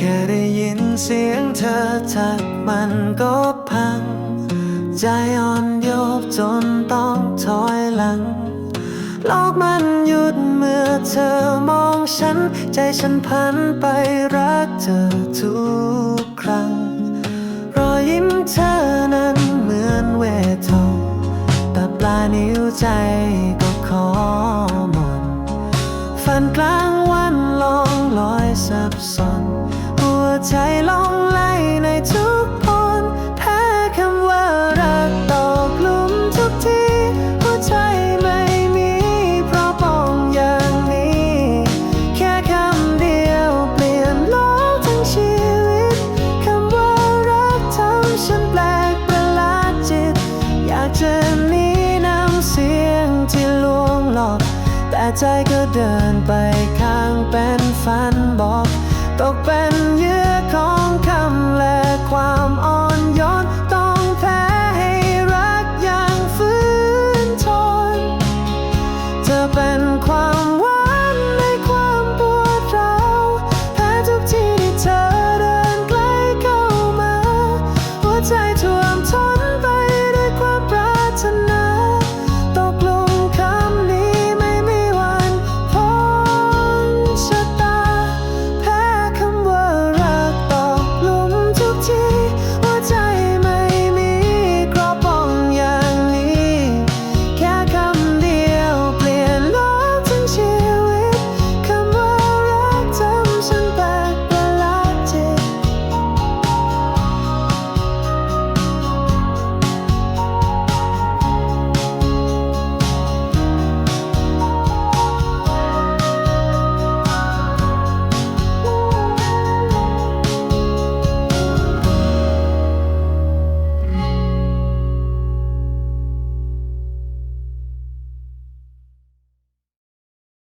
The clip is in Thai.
ค่ได้ยินเสียงเธอทักมันก็พัง ใจอ่อนโยบจนต้องถอยหลัง โลกมันหยุดเมื่อเธอมองฉัน ใจฉันพันไปรักเธอทุกครั้ง รอยยิ้มเธอนั้นเหมือนเวทองแต่ปลายนิ้วใจก็ขอหมนฝันกลางวันลองลอยสับสน ใจลองไล่ในทุกพนแพ้คำว่ารักตกหลุมทุกทีหัวใจไม่มี เพราะปองอย่างนี้ แค่คำเดียวเปลี่ยนโลกทั้งชีวิตคำว่ารักทำฉันแปลกประหลาดจิต อยากจะหนีน้ำเสียงที่ลวงหลอก แต่ใจก็เดินไป